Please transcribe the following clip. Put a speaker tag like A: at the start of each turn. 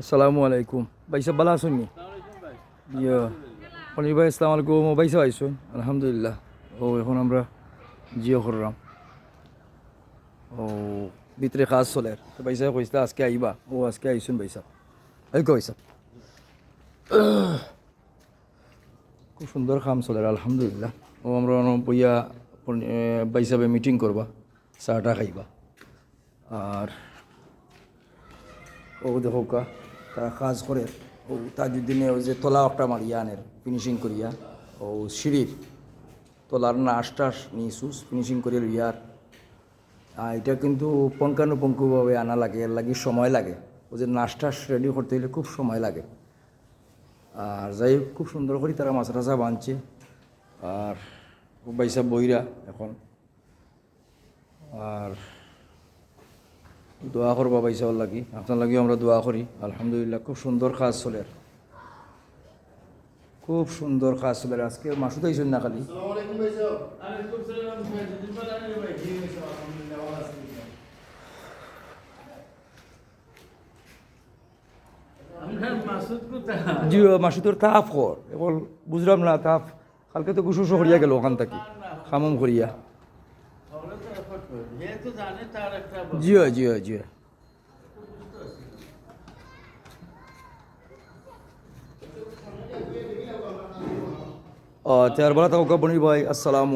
A: আসসালামু আলাইকুম ভাই সাহেব ভালো আছেন নি ইয়া পনির ভাই আসসালামু আলাইকুম ভাই সাহেব আইসুন আলহামদুলিল্লাহ ও এখন আমরা জিও করলাম। ও ভিতরে কাজ চলে। তো ভাই সাহেব কইসলা আজকে আইবা। ও আজকে আইসুন ভাই সাহেব এই কই সাহেব খুব সুন্দর কাম চলে আলহামদুলিল্লাহ। ও আমরা বইয়া ভাই সাহেবে মিটিং করবা। চাটা খাইবা। আর ও দেখো কা তারা কাজ করে। ও তাজুদ্দিনে ওই যে তলা একটা মারিয়া আনের ফিনিশিং করিয়া। ও সিঁড়ির তলার নি সুস ফিনিশিং করিয়া লইয়ার এটা কিন্তু পঙ্কানুপঙ্কুভাবে আনা লাগে, এর লাগে সময় লাগে। ও যে নাশ টাস রেডি করতে হলে খুব সময় লাগে। আর যাই হোক, খুব সুন্দর করে তারা মাছ রাজা বাঁধছে আর বাইসা বইরা এখন। দোয়া করবা বাইসাওয়ার লাগি। আপনার লাগিও আমরা দোয়া করি। আলহামদুলিল্লাহ খুব সুন্দর কাজ চলে। খুব সুন্দর কাজ চলে। আজকে মাসুদ আইসুন না খালি? জি মাসুদর তাপ কর। এখন বুঝলাম না তাপ কালকে তো গুসু করিয়া গেল ওখান থেকে। খামম করিয়া। জিও জিও জিও ও চার বেলা তো বনি ভাই আসসালাম